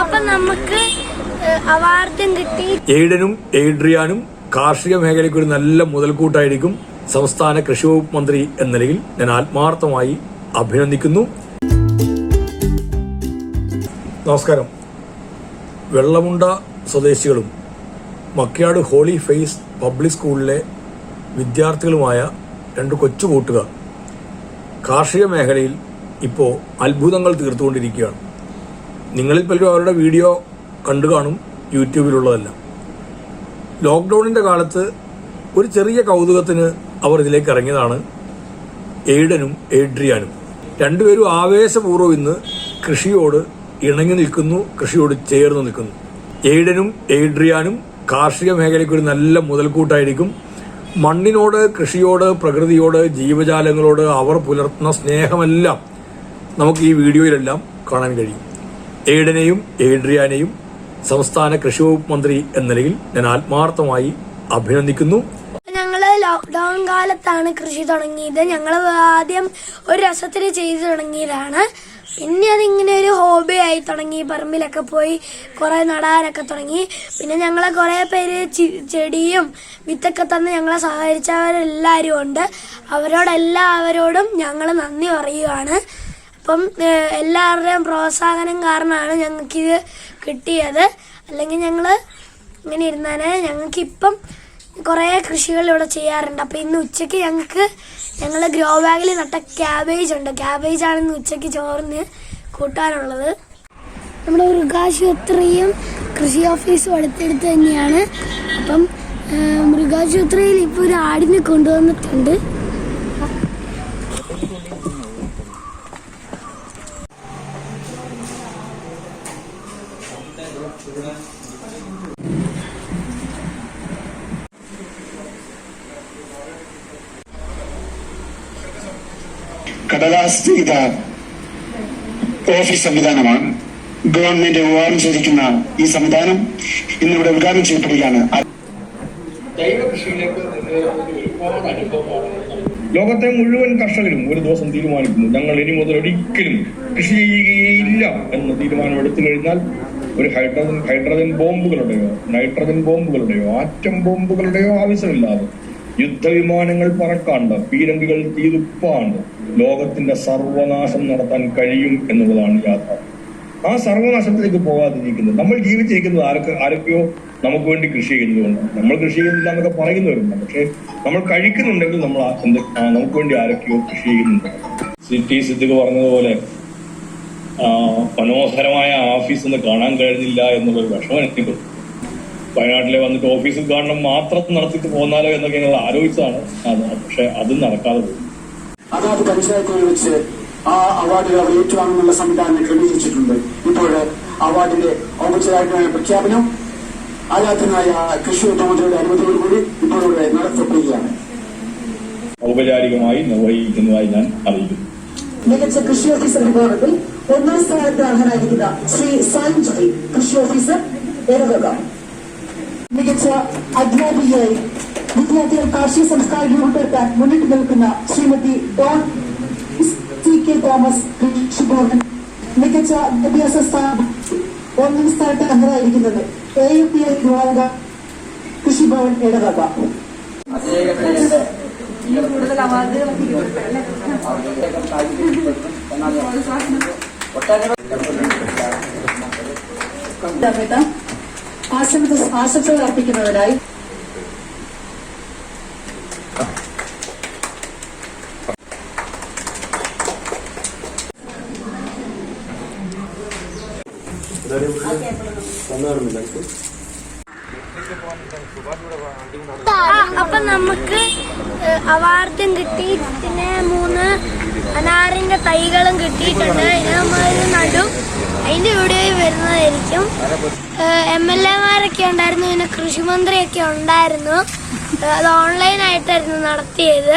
അപ്പൊ നമുക്ക് അവാർഡും കിട്ടി. എയ്ഡനും എയ്ഡ്രിയാനും കാർഷിക മേഖലയ്ക്ക് ഒരു നല്ല മുതൽക്കൂട്ടായിരിക്കും സംസ്ഥാന കൃഷി വകുപ്പ് മന്ത്രി എന്ന നിലയിൽ ഞാൻ ആത്മാർത്ഥമായി അഭിനന്ദിക്കുന്നു. നമസ്കാരം. വെള്ളമുണ്ട സ്വദേശികളും മക്കയാട് ഹോളി ഫേസ് പബ്ലിക് സ്കൂളിലെ വിദ്യാർത്ഥികളുമായ രണ്ട് കൊച്ചു കൂട്ടുകാർ കാർഷിക മേഖലയിൽ ഇപ്പോൾ അത്ഭുതങ്ങൾ തീർത്തുകൊണ്ടിരിക്കുകയാണ്. നിങ്ങളിൽ പലരും അവരുടെ വീഡിയോ കണ്ടു കാണും യൂട്യൂബിലുള്ളതെല്ലാം. ലോക്ക്ഡൗണിന്റെ കാലത്ത് ഒരു ചെറിയ കൗതുകത്തിന് അവർ ഇതിലേക്ക് ഇറങ്ങിയതാണ് എയ്ഡനും എയ്ഡ്രിയാനും. രണ്ടുപേരും ആവേശപൂർവം ഇന്ന് കൃഷിയോട് ഇണങ്ങി നിൽക്കുന്നു കൃഷിയോട് ചേർന്ന് നിൽക്കുന്നു. എയ്ഡനും എയ്ഡ്രിയാനും കാർഷിക മേഖലയ്ക്ക് ഒരു നല്ല മുതൽക്കൂട്ടായിരിക്കും. മണ്ണിനോട് കൃഷിയോട് പ്രകൃതിയോട് ജീവജാലങ്ങളോട് അവർ പുലർത്തുന്ന സ്നേഹമെല്ലാം നമുക്ക് ഈ വീഡിയോയിലെല്ലാം കാണാൻ കഴിയും. എയ്ഡനെയും എയ്ഡ്രിയാനെയും സംസ്ഥാന കൃഷി വകുപ്പ് മന്ത്രി എന്ന നിലയിൽ ഞാൻ ആത്മാർത്ഥമായി അഭിനന്ദിക്കുന്നു. ഞങ്ങൾ ലോക്ക്ഡൗൺ കാലത്താണ് കൃഷി തുടങ്ങിയത്. ഞങ്ങൾ ആദ്യം ഒരു രസത്തിന് ചെയ്തു തുടങ്ങിയതാണ്. പിന്നെ അതിങ്ങനെ ഒരു ഹോബി ആയി തുടങ്ങി. പറമ്പിലൊക്കെ പോയി കുറെ നടാനൊക്കെ തുടങ്ങി. പിന്നെ ഞങ്ങളെ കുറെ പേര് ചെടിയും വിത്തൊക്കെ തന്ന് ഞങ്ങളെ സഹകരിച്ചവരെല്ലാവരും ഉണ്ട്. അവരോടെല്ലാവരോടും ഞങ്ങൾ നന്ദി പറയുകയാണ് അപ്പം എല്ലാവരുടെയും പ്രോത്സാഹനം കാരണമാണ് ഞങ്ങൾക്കിത് കിട്ടിയത്. അല്ലെങ്കിൽ ഞങ്ങൾ ഇങ്ങനെ ഇരുന്നാൽ ഞങ്ങൾക്ക് ഇപ്പം കുറേ കൃഷികൾ ഇവിടെ ചെയ്യാറുണ്ട്. അപ്പം ഇന്ന് ഉച്ചയ്ക്ക് ഞങ്ങൾക്ക് ഞങ്ങൾ ഗ്രോ ബാഗിൽ നട്ട ക്യാബേജ് ഉണ്ട്. ക്യാബേജ് ആണ് ഇന്ന് ഉച്ചയ്ക്ക് ചോറിന് കൂട്ടാനുള്ളത്. നമ്മുടെ മൃഗാശുപത്രിയും കൃഷി ഓഫീസും അടുത്തടുത്ത് തന്നെയാണ്. അപ്പം മൃഗാശുപത്രിയിൽ ഇപ്പോൾ ഒരു ആടിനെ കൊണ്ടുവന്നിട്ടുണ്ട്. കടലാസ് ചെയ്ത ഓഫീസ് സംവിധാനമാണ്. ഗവൺമെന്റ് ഉപകാരം ചോദിക്കുന്ന ഈ സംവിധാനം ഇന്നിവിടെ ഉദ്ഘാടനം ചെയ്യപ്പെടുകയാണ്. ലോകത്തെ മുഴുവൻ കർഷകരും ഒരു ദിവസം തീരുമാനിക്കുന്നു. ഞങ്ങൾ ഇനി മുതൽ ഒരിക്കലും കൃഷി ചെയ്യുകയില്ല എന്ന തീരുമാനം എടുത്തു കഴിഞ്ഞാൽ ഒരു ഹൈഡ്രജൻ ഹൈഡ്രജൻ ബോംബുകളുടെയോ നൈട്രജൻ ബോംബുകളുടെയോ ആറ്റം ബോംബുകളുടെയോ ആവശ്യമില്ലാതെ യുദ്ധവിമാനങ്ങൾ പറക്കാണ്ട് പീരങ്കികൾ തീരുപ്പാണ്ട് ലോകത്തിന്റെ സർവനാശം നടത്താൻ കഴിയും എന്നുള്ളതാണ് യാഥാർത്ഥ്യം ആ സർവനാശത്തിലേക്ക് പോകാതിരിക്കുന്നത് നമ്മൾ ജീവിച്ചിരിക്കുന്നത് ആരൊക്കെ ആരൊക്കെയോ നമുക്ക് വേണ്ടി കൃഷി ചെയ്യുന്നതുകൊണ്ട് നമ്മൾ കൃഷി ചെയ്യുന്നില്ല എന്നൊക്കെ പറയുന്നവരുണ്ട്. പക്ഷെ നമ്മൾ കഴിക്കുന്നുണ്ടെങ്കിൽ നമ്മൾ എന്ത് നമുക്ക് വേണ്ടി ആരൊക്കെയോ കൃഷി ചെയ്യുന്നുണ്ട്. സിറ്റി സിദ്ദിഖ് പറഞ്ഞതുപോലെ മനോഹരമായ ഓഫീസ് ഒന്ന് കാണാൻ കഴിഞ്ഞില്ല എന്നുള്ളൊരു വിഷമം എനിക്കുണ്ട്. വയനാട്ടിലെ വന്നിട്ട് ഓഫീസ് ഉദ്ഘാടനം മാത്രം നടത്തിയിട്ട് പോന്നാലോ എന്നൊക്കെ ഞങ്ങൾ ആലോചിച്ചതാണ്. പക്ഷെ അത് നടക്കാതെ പോയി. അതാത് പഞ്ചായത്തുകൾ വെച്ച് ആ അവാർഡുകൾ അവർ ഏറ്റുവാങ്ങുന്നുള്ള സംവിധാനം ക്രമീകരിച്ചിട്ടുണ്ട്. ഇപ്പോൾ അവാർഡിന്റെ ഔപചാരികമായ പ്രഖ്യാപനം ആരാധനായ കൃഷി ഉദ്യോഗസ്ഥരുടെ അനുമതിയോടുകൂടി ഇപ്പോൾ ഇവിടെ നടത്തപ്പെടുകയാണ്. ഔപചാരികമായി നിർവഹിക്കുന്നതായി ഞാൻ അറിയിക്കുന്നു. മികച്ച കൃഷി ഓഫീസർ വിഭാഗത്തിൽ ഒന്നാം സ്ഥാനത്ത് അർഹനായിരിക്കുന്ന ശ്രീ ജോയ് കൃഷി ഓഫീസർ എറവക മികച്ച അധ്യാപികയായി വിദ്യാർത്ഥികൾ കാർഷിക സംസ്കാരം രൂപപ്പെടുത്താൻ മുന്നിട്ട് നിൽക്കുന്ന Shrimati Don C K Thomas Krishibhavan മികച്ച വിദ്യാഭ്യാസ സ്ഥാപനം ഒന്നാം സ്ഥാനത്ത് അർഹരായിരിക്കുന്നത് എ എ പി ഐ വിഭാഗ കൃഷിഭവൻ ഇടവക ഒട്ടനവധി ആശംസ ആശംസകൾ അർപ്പിക്കുന്നതിനായി അപ്പൊ നമുക്ക് അവാർഡും കിട്ടി. പിന്നെ മൂന്ന് അനാറിന്റെ തൈകളും കിട്ടിയിട്ടുണ്ട്. അതിന് നമ്മൾ നടും അതിന്റെ വീഡിയോയിൽ വരുന്നതായിരിക്കും. എം എൽ എമാരൊക്കെ ഉണ്ടായിരുന്നു. പിന്നെ കൃഷിമന്ത്രിയൊക്കെ ഉണ്ടായിരുന്നു. അത് ഓൺലൈൻ ആയിട്ടായിരുന്നു നടത്തിയത്.